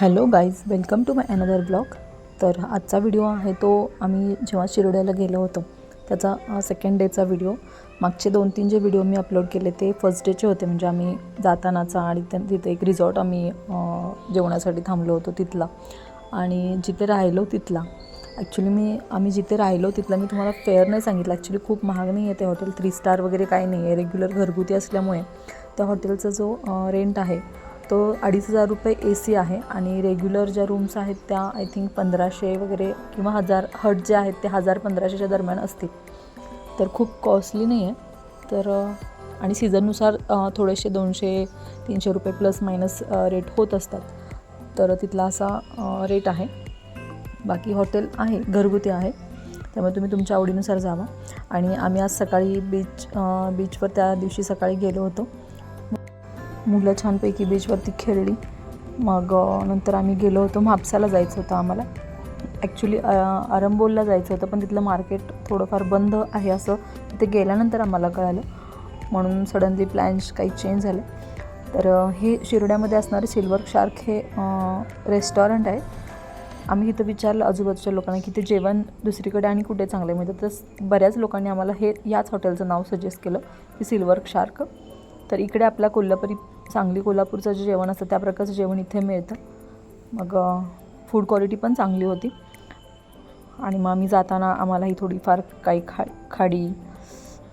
Hello guys welcome to my another blog तर आजचा video आहे तो आम्ही जेव्हा शिरोड्याला गेलो होतो त्याचा सेकंड डेचा व्हिडिओ मागचे दोन तीन जे व्हिडिओ मी अपलोड केले ते फर्स्ट डेचे होते. म्हणजे आम्ही जातानाचा आणि त्या- तिथे एक रिझॉर्ट आम्ही जेवणासाठी थांबलो होतो तिथला. आणि जिथे राहिलो तिथला. ॲक्च्युली मी आम्ही जिथे राहिलो तिथला मी तुम्हाला फेअर नाही सांगितलं. ॲक्च्युली खूप महाग नाही आहे ते हॉटेल थ्री स्टार वगैरे काही नाही आहे. रेग्युलर घरगुती असल्यामुळे त्या हॉटेलचा जो रेंट आहे तो अडीच हजार रुपये ए सी आहे आणि रेग्युलर ज्या रूम्स आहेत त्या आय थिंक पंधराशे वगैरे किंवा हजार हट जे आहेत ते हजार पंधराशेच्या दरम्यान असतील. तर खूप कॉस्टली नाही आहे. तर आणि सीझननुसार थोडेसे दोनशे तीनशे रुपये प्लस मायनस रेट होत असतात. तर तिथला असा रेट आहे. बाकी हॉटेल आहे घरगुती आहे. त्यामुळे तुम्ही तुमच्या आवडीनुसार जावा. आणि आम्ही आज सकाळी बीच बीचवर त्या दिवशी सकाळी गेलो होतो. मुलं छानपैकी बीचवरती खेळली. मग नंतर आम्ही गेलो होतो म्हापसाला जायचं होतं आम्हाला. ॲक्च्युली आरंबोलला जायचं होतं पण तिथलं मार्केट थोडंफार बंद आहे असं तिथे गेल्यानंतर आम्हाला कळालं. म्हणून सडनली प्लॅन्स काही चेंज झाले. तर हे शिरोड्यामध्ये असणारे सिल्वर शार्क हे रेस्टॉरंट आहे. आम्ही इथं विचारलं आजूबाजूच्या लोकांना की ते जेवण दुसरीकडे आणि कुठे चांगले मिळतं? तर बऱ्याच लोकांनी आम्हाला हे याच हॉटेलचं नाव सजेस्ट केलं की सिल्वर शार्क तर इकडे आपल्या कोल्हापुरी सांगली कोल्हापूरचं जे जेवण असतं त्या प्रकारचं जेवण इथे मिळतं. मग फूड क्वालिटी पण चांगली होती. आणि मग आम्ही जाताना आम्हालाही थोडीफार काही खा खाडी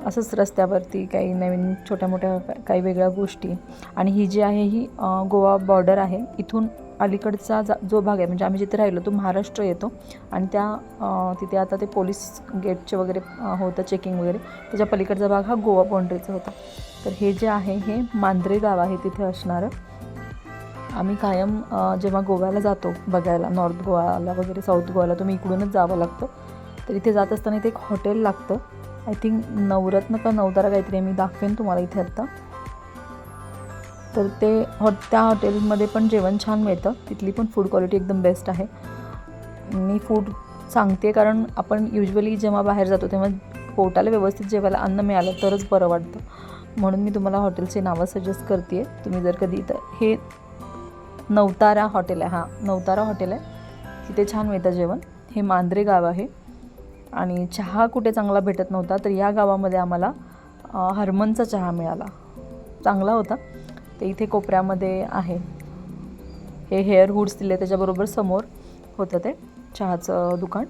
असंच रस्त्यावरती काही नवीन छोट्या मोठ्या काही वेगळ्या गोष्टी. आणि ही जी आहे ही गोवा बॉर्डर आहे. इथून अलीकडचा जा जो भाग आहे म्हणजे आम्ही जिथे राहिलो तो महाराष्ट्र येतो. आणि त्या तिथे आता ते पोलीस गेटचे वगैरे होतं चेकिंग वगैरे. त्याच्या पलीकडचा भाग हा गोवा बाउंड्रीचा होता. तर हे जे आहे हे मांद्रे गाव आहे तिथे असणारं. आम्ही कायम जेव्हा गोव्याला जातो बघायला नॉर्थ गोवाला वगैरे साऊथ गोवाला तुम्ही इकडूनच जावं लागतं. तर इथे जात असताना इथे एक हॉटेल लागतं. आय थिंक नवरत्न का नवतारा काहीतरी मी दाखवेन तुम्हाला इथे आत्ता तर ते हॉ त्या हॉटेलमध्ये पण जेवण छान मिळतं. तिथली पण फूड क्वालिटी एकदम बेस्ट आहे. मी फूड सांगते कारण आपण युजली जेव्हा बाहेर जातो तेव्हा पोटाला व्यवस्थित जेवायला अन्न मिळालं तरच बरं वाटतं. म्हणून मी तुम्हाला हॉटेलचे नावं सजेस्ट करते तुम्ही जर कधी तर हे नवतारा हॉटेल आहे हां नवतारा हॉटेल आहे. तिथे छान मिळतं जेवण. हे मांद्रे गाव आहे. आणि चहा कुठे चांगला भेटत नव्हता तर या गावामध्ये आम्हाला हरमनचा चहा मिळाला. चांगला होता. ते इथे कोपऱ्यामध्ये आहे. हे हेअर हुड्स दिले त्याच्याबरोबर समोर होतं ते चहाचं दुकान.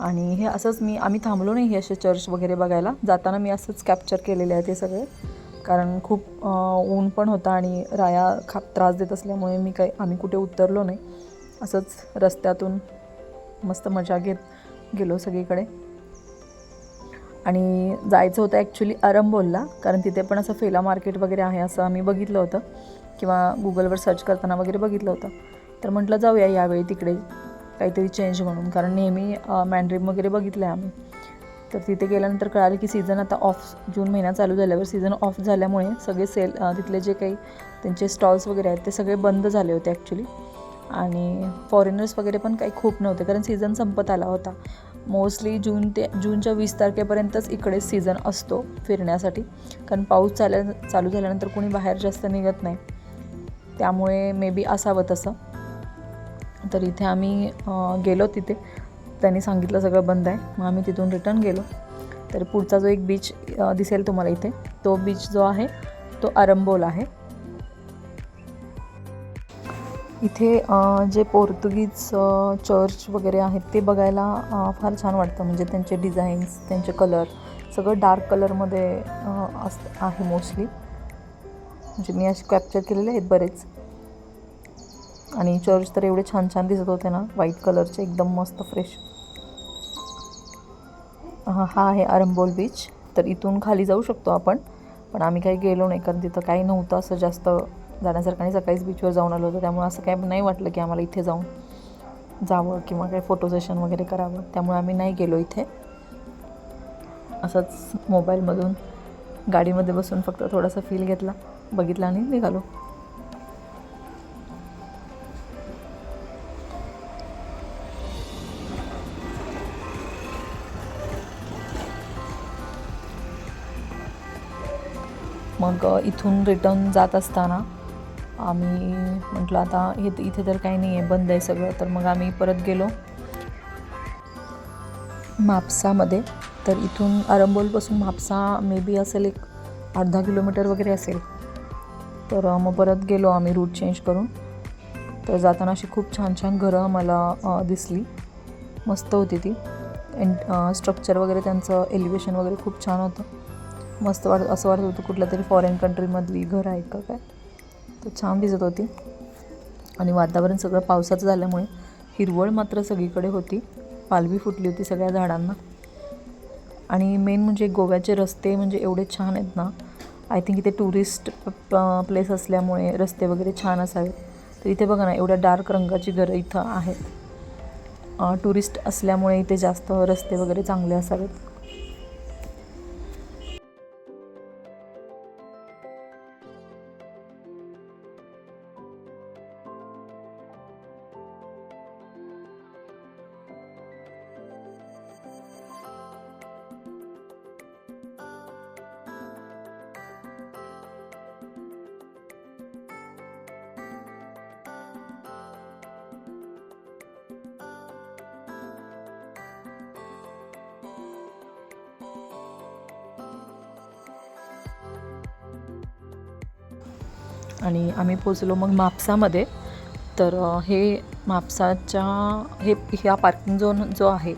आणि हे असंच मी आम्ही थांबलो नाही हे असे चर्च वगैरे बघायला. जाताना मी असंच कॅप्चर केलेले आहे ते सगळे. कारण खूप ऊन पण होता आणि राया खा त्रास देत असल्यामुळे मी काही आम्ही कुठे उतरलो नाही. असंच रस्त्यातून मस्त मजा घेत गेलो सगळीकडे. आणि जायचं होतं ॲक्च्युली अरंबोलला कारण तिथे पण असं फेला मार्केट वगैरे आहे असं आम्ही बघितलं होतं. किंवा गुगलवर सर्च करताना वगैरे बघितलं होतं. तर म्हटलं जाऊया यावेळी तिकडे. काहीतरी चेंज म्हणून. कारण नेहमी मॅन्ड्रीम वगैरे बघितलं आहे आम्ही. तर तिथे गेल्यानंतर कळालं की सीझन आता ऑफ जून महिना चालू झाल्यावर सीझन ऑफ झाल्यामुळे सगळे सेल तिथले जे काही त्यांचे स्टॉल्स वगैरे आहेत ते सगळे बंद झाले होते ॲक्च्युली आणि फॉरेनर्स वगैरे पण काही खूप नव्हते कारण सीझन संपत आला होता. मोस्टली जून ते जूनच्या वीस तारखेपर्यंतच इकडे सीझन असतो फिरण्यासाठी. कारण पाऊस चाल्या चालू झाल्यानंतर कोणी बाहेर जास्त निघत नाही. त्यामुळे मे बी असावं तसं. तर इथे आम्ही गेलो तिथे. त्यांनी सांगितलं सगळं बंद आहे. मग आम्ही तिथून रिटर्न गेलो. तर पुढचा जो एक बीच दिसेल तुम्हाला इथे तो बीच जो आहे तो अरंबोल आहे. इथे जे पोर्तुगीज चर्च वगैरे आहेत ते बघायला फार छान वाटतं. म्हणजे त्यांचे डिझाईन्स त्यांचे कलर सगळं डार्क कलरमध्ये अस आहे मोस्टली म्हणजे मी असे कॅप्चर केलेले आहेत बरेच. आणि चर्च तर एवढे छान छान दिसत होते ना व्हाईट कलरचे एकदम मस्त फ्रेश हा आहे अरंबोल बीच तर इथून खाली जाऊ शकतो आपण पण आम्ही काही गेलो नाही कारण तिथं काही नव्हतं असं जास्त. जाण्यासारखं आणि सकाळीच बीचवर जाऊन आलो होतो त्यामुळे असं काही नाही वाटलं की आम्हाला इथे जाऊन जावं किंवा काही फोटो सेशन वगैरे करावं. त्यामुळे आम्ही नाही गेलो इथे. असंच मोबाईलमधून गाडीमध्ये बसून फक्त थोडासा फील घेतला. बघितला आणि निघालो. मग इथून रिटर्न जात असताना आम्ही म्हटलं आता हे इथे तर काही नाही आहे बंद आहे सगळं. तर मग आम्ही परत गेलो म्हापसामध्ये. तर इथून आरंबोलपासून म्हापसा मे बी असेल एक अर्धा किलोमीटर वगैरे असेल. तर मग परत गेलो आम्ही रूट चेंज करून. तर जाताना अशी खूप छान छान घरं मला दिसली. मस्त होती ती. एंड स्ट्रक्चर वगैरे त्यांचं एलिव्हेशन वगैरे खूप छान होतं. मस्त वाटत असं वाटत होतं कुठल्या तरी फॉरेन कंट्रीमधली घर आहे का काय? तर छान दिसत होती. आणि वातावरण सगळं पावसाचं झाल्यामुळे हिरवळ मात्र सगळीकडे होती. पालवी फुटली होती सगळ्या झाडांना. आणि मेन म्हणजे गोव्याचे रस्ते म्हणजे एवढे छान आहेत ना आय थिंक इथे टुरिस्ट प्लेस असल्यामुळे रस्ते वगैरे छान असावेत. तर इथे बघा ना एवढ्या डार्क रंगाची घरं इथं आहेत. टुरिस्ट असल्यामुळे इथे जास्त रस्ते वगैरे चांगले असावेत. आणि आम्ही पोचलो मग म्हापसामध्ये. तर हे म्हापसाच्या हे ह्या पार्किंग झोन जो आहे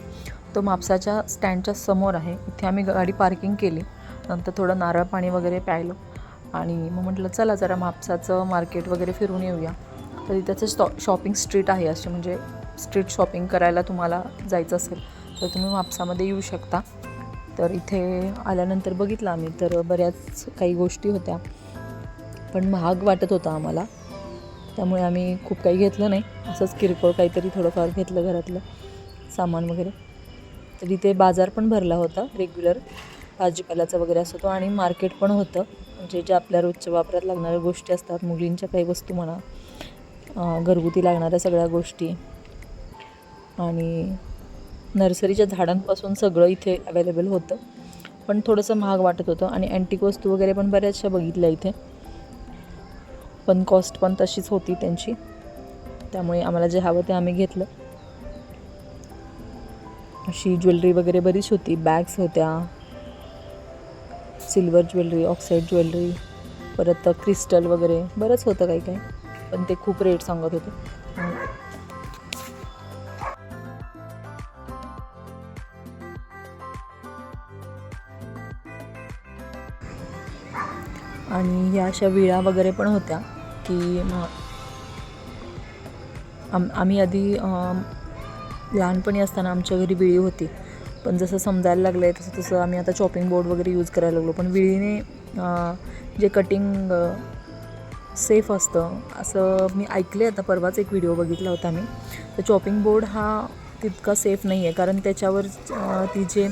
तो म्हापसाच्या स्टँडच्या समोर आहे. इथे आम्ही गाडी पार्किंग केली. नंतर थोडं नारळ पाणी वगैरे प्यायलो. आणि मग म्हटलं चला जरा म्हापसाचं मार्केट वगैरे फिरून येऊया. तर इथंचं स्टॉ शॉपिंग स्ट्रीट आहे असे म्हणजे स्ट्रीट शॉपिंग करायला तुम्हाला जायचं असेल तर तुम्ही म्हापसामध्ये येऊ शकता. तर इथे आल्यानंतर बघितलं आम्ही तर बऱ्याच काही गोष्टी होत्या. पण महाग वाटत होता आम्हाला. त्यामुळे आम्ही खूप काही घेतलं नाही. असंच किरकोळ काहीतरी थोडंफार घेतलं घरातलं सामान वगैरे. तर इथे बाजार पण भरला होता रेग्युलर भाजीपाल्याचा वगैरे असतो तो आणि मार्केट पण होतं. म्हणजे ज्या आपल्या रोजच्या वापरात लागणाऱ्या गोष्टी असतात मुलींच्या काही वस्तू म्हणा घरगुती लागणाऱ्या सगळ्या गोष्टी. आणि नर्सरीच्या झाडांपासून सगळं इथे अवेलेबल होतं. पण थोडंसं महाग वाटत होतं आणि अँटिक वस्तू वगैरे पण बऱ्याचशा बघितल्या इथे. पण कॉस्ट पण तशीच होती त्यांची. त्यामुळे आम्हाला जे हवं ते आम्ही घेतलं. अशी ज्वेलरी वगैरे बरीच होती. बॅग्स होत्या. सिल्वर ज्वेलरी ऑक्साईड ज्वेलरी परत क्रिस्टल वगैरे. बरंच होतं काही काही. पण ते खूप रेट सांगत होते. आणि ह्या अशा विळा वगैरे पण होत्या. की मग आम आम्ही आधी लहानपणी असताना आमच्या घरी विळी होती. पण जसं समजायला लागलं आहे तसं तसं आम्ही आता चॉपिंग बोर्ड वगैरे यूज करायला लागलो. पण विळीने जे कटिंग सेफ असतं असं मी ऐकले आता परवाच एक व्हिडिओ बघितला होता मी. तर चॉपिंग बोर्ड हा तितका सेफ नाही आहे कारण त्याच्यावर ती जे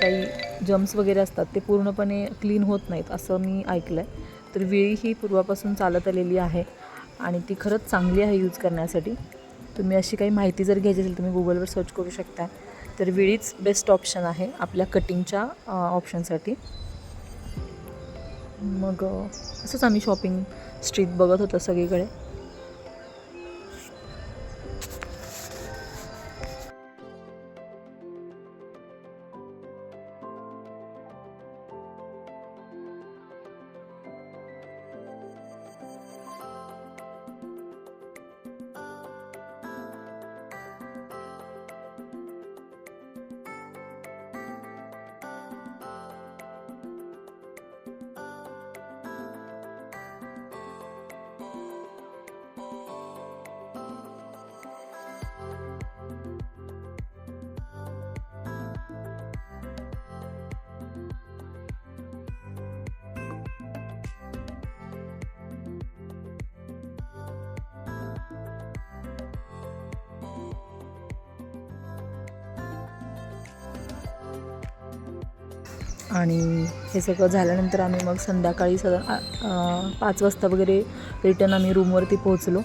काही जम्स वगैरे असतात ते पूर्णपणे क्लीन होत नाहीत असं मी ऐकलं आहे तर विळी ही पूर्वापासून चालत आलेली आहे आणि ती खरंच चांगली आहे यूज करण्यासाठी. तुम्ही अशी काही माहिती जर घ्यायची असेल तुम्ही गुगलवर सर्च करू शकता. तर विळीच बेस्ट ऑप्शन आहे आपल्या कटिंगच्या ऑप्शनसाठी मग असंच आम्ही शॉपिंग स्ट्रीट बघत होतो सगळीकडे. आणि हे सगळं झाल्यानंतर आम्ही मग संध्याकाळी सदा पाच वाजता वगैरे रिटर्न आम्ही रूमवरती पोहोचलो.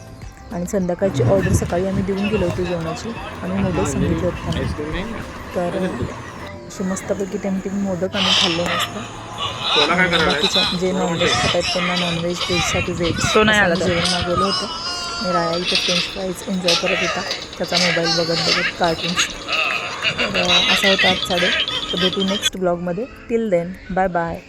आणि संध्याकाळची ऑर्डर सकाळी आम्ही देऊन गेलो होतो जेवणाची. आणि मोदक सांगितले होते. त्यांना. तर असे मस्तपैकी टेम्पटिंग मोदक आम्ही खाल्ले मस्त? बाकीच्या जे नॉनव्हेज खात आहेत त्यांना नॉनव्हेज व्हेजसाठी व्हेज तो नाही आला असं जेवण मागवलं होतं. आणि राया इथे फ्रेंच फ्राईज एन्जॉय करत होता. त्याचा मोबाईल बघत बघत कार्टून्स तर असा होता आजचा डे तर भेटू नेक्स्ट ब्लॉगमध्ये टिल देन बाय बाय